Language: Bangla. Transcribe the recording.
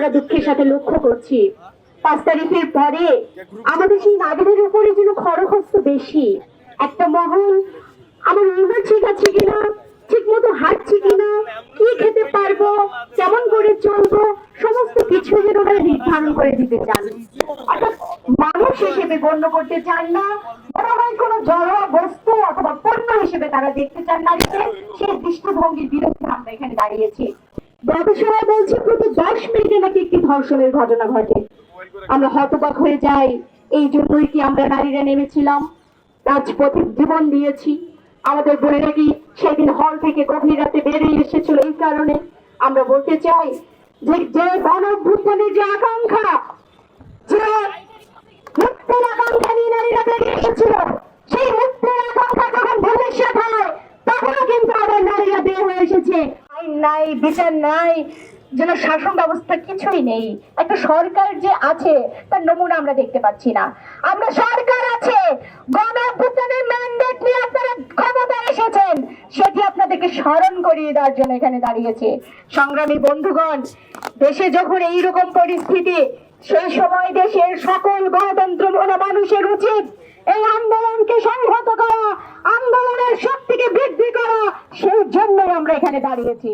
আমরা দুঃখের সাথে লক্ষ্য করছি। পাঁচ তারিখের পরে আমাদের সেই নারীদের উপরে যেন খরখস্ত বেশি। একটা মহল, আমার লিভার ঠিক আছে কিনা ঠিক মতো হাঁটছি কিনা, কি খেতে পারব, কেমন করে চলবো, সমস্ত কিছু যেন ওরা নির্ধারণ করে দিতে চান। অর্থাৎ মানুষ হিসেবে গণ্য করতে চান না, মনে হয় কোনো জড়, বস্তু অথবা পণ্য হিসেবে তারা দেখতে চান নারীকে সেই দৃষ্টিভঙ্গির বিরুদ্ধে আমরা এখানে দাঁড়িয়েছি। সময় বলছি প্রতি দশ মিনিটে নাকি একটি ধর্ষণের ঘটনা ঘটে। আমরা হতবাক হয়ে যাই। এই জন্যই কি আমরা নারীরা নেমেছিলাম? রাজপথে জীবন দিয়েছি। আমাদের বোনেরা কি সেদিন হল থেকে গভীর রাতে বেরিয়ে এসেছিল এই কারণে। আমরা বলতে চাই যে যে গণ অভ্যুত্থানের যে আকাঙ্ক্ষা, যে মুক্তির আকাঙ্ক্ষা নিয়ে নারীরা বেরিয়ে এসেছিল, সেই মুক্তির আকাঙ্ক্ষা যখন ভবিষ্যৎ হয়, তখনও কিন্তু আবার নারীরা বের হয়ে এসেছে। আইন নাই, বিচার নাই, যেন শাসন ব্যবস্থা কিছুই নেই। একটা সরকার যে আছে, তার নমুনা আমরা দেখতে পাচ্ছি না। আমরা সরকার আছে ম্যান্ডেট নিয়ে আপনারা এসেছেন, সেটি আপনাদেরকে স্মরণ করিয়ে দেওয়ার জন্য এখানে দাঁড়িয়েছে। সংগ্রামী বন্ধুগণ, দেশে যখন এইরকম পরিস্থিতি, সেই সময় দেশের সকল গণতন্ত্র মনা মানুষের উচিত এই আন্দোলনকে করা আন্দোলনের শক্তিকে বৃদ্ধি করা সেই জন্যই আমরা এখানে দাঁড়িয়েছি।